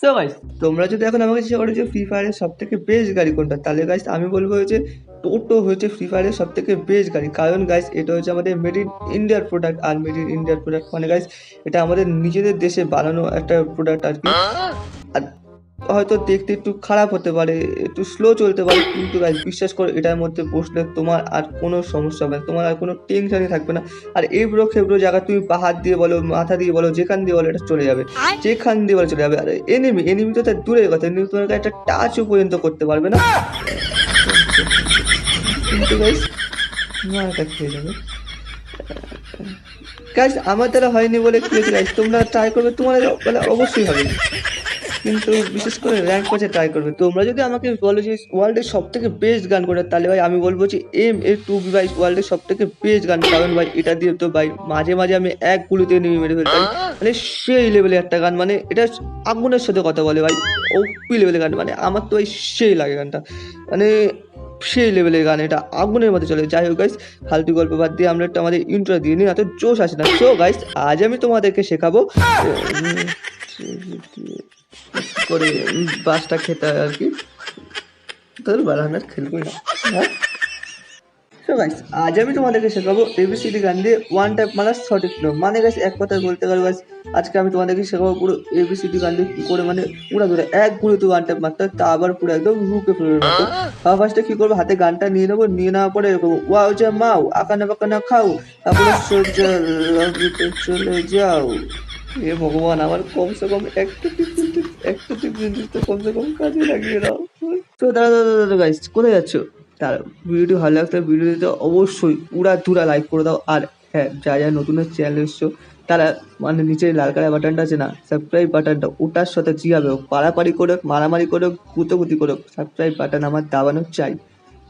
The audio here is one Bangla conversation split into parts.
সো গাইস তোমরা যদি এখন আমাকে জিজ্ঞাসা করো যে ফ্রি ফায়ারের সব থেকে বেস্ট গাড়ি কোনটা তাহলে গাইস আমি বলব যে টোটো হচ্ছে ফ্রি ফায়ারের সব থেকে বেস্ট গাড়ি। কারণ গাইস এটা হচ্ছে আমাদের মেড ইন ইন্ডিয়ার প্রোডাক্ট আর মেড ইন ইন্ডিয়ার প্রোডাক্ট মানে গাইস এটা আমাদের নিজেদের দেশে বানানো একটা প্রোডাক্ট আর কি। আর হয়তো দেখতে একটু খারাপ হতে পারে একটু স্লো চলতে পারে কিন্তু গাইস বিশ্বাস করো এটার মধ্যে বসলে তোমার আর কোনো সমস্যা হবে না তোমার আর কোনো টেনশনই থাকবে না। আর এবড়ো খেবড়ো জায়গা তুমি পাহাড় দিয়ে বলো মাথা দিয়ে বলো যেখান দিয়ে বলো এটা চলে যাবে। যেখান দিয়ে বলে চলে যাবে। আর এনিমি এনিমি তো তার দূরের কথা এনিমি তোমার কাছে একটা টাচও পর্যন্ত করতে পারবে না। কিন্তু গাইস মারটা খেয়ে যাবে গাইস আমার দ্বারা হয়নি বলে কি গাইস তোমরা ট্রাই করবে তোমার মানে অবশ্যই হবে। কিন্তু বিশেষ করে র্যাঙ্ক ম্যাচে ট্রাই করবে। তোমরা যদি আমাকে বলো যে ওয়ার্ল্ডের সব থেকে বেস্ট গান করে তাহলে ভাই আমি বলব যে এম এ টু বি ভাই ওয়ার্ল্ডের সব থেকে বেস্ট গান। কারণ ভাই এটা দিয়ে তো ভাই মাঝে মাঝে আমি এক গুলিতে নেমে মেরে ফেলতাম মানে সেই লেভেলের একটা গান মানে এটা আগুনের সাথে কথা বলে ভাই। ওপি লেভেলের গান মানে আমার তো ভাই সেই লাগে গানটা। মানে সেই লেভেলের গান, এটা আগুনের মধ্যে চলে। যাই হোক গাইস ফালতু গল্প বাদ দিয়ে আমরা একটা আমাদের ইন্ট্রো দিয়ে নিই এত জোশ আসে না। সো গাইস আজ আমি তোমাদেরকে শেখাবো করে বাসটা খেতে হয় আর কি। তোর বারান্দার খেলবই না। হ্যাঁ? আজ আমি তোমাদেরকে শেখাবো এবিসিডি গান দিয়ে ওয়ান টাইপ মানে সঠিক ফ্লো মানে গাইস এক কথায় বলতে গেলে গাইস আজকে আমি তোমাদেরকে শেখাবো পুরো এবিসিডি গান দিয়ে কি করে মানে পুরো ধরে এক গুলিতে ওয়ান টাইপ মারতে হয়, তা আবার পুরো একদম রুকে ফেলে মতো ফার্স্টে কি করব? হাতে গানটা নিয়ে নেব নিয়ে নেওয়ার পরে এরকম ওয়াও যে মাও আকানা বাকানা খাও তারপরে রবিতে চলে যাও। এ ভগবান আমার কমসে কম একটা টিপ কমসে কম কাজে লাগিয়ে দাও। তো কোথায় যাচ্ছ? তার ভিডিওটি ভালো লাগলে ভিডিওটিতে অবশ্যই উড়া ধুরা লাইক করে দাও। আর হ্যাঁ যা যা নতুন চ্যানেল এসছো তারা মানে নিচে লাল কালার বাটনটা আছে না সাবস্ক্রাইব বাটনটা ওটার সাথে জিগাবে হোক পাড়াপাড়ি করে মারামারি করে হোক, গুতোগুতি করে সাবস্ক্রাইব বাটন আমার দাবানো চাই।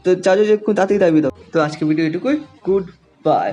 তো যা একটু তাতেই দাবি দাও। তো আজকে ভিডিও এটুকুই। Good bye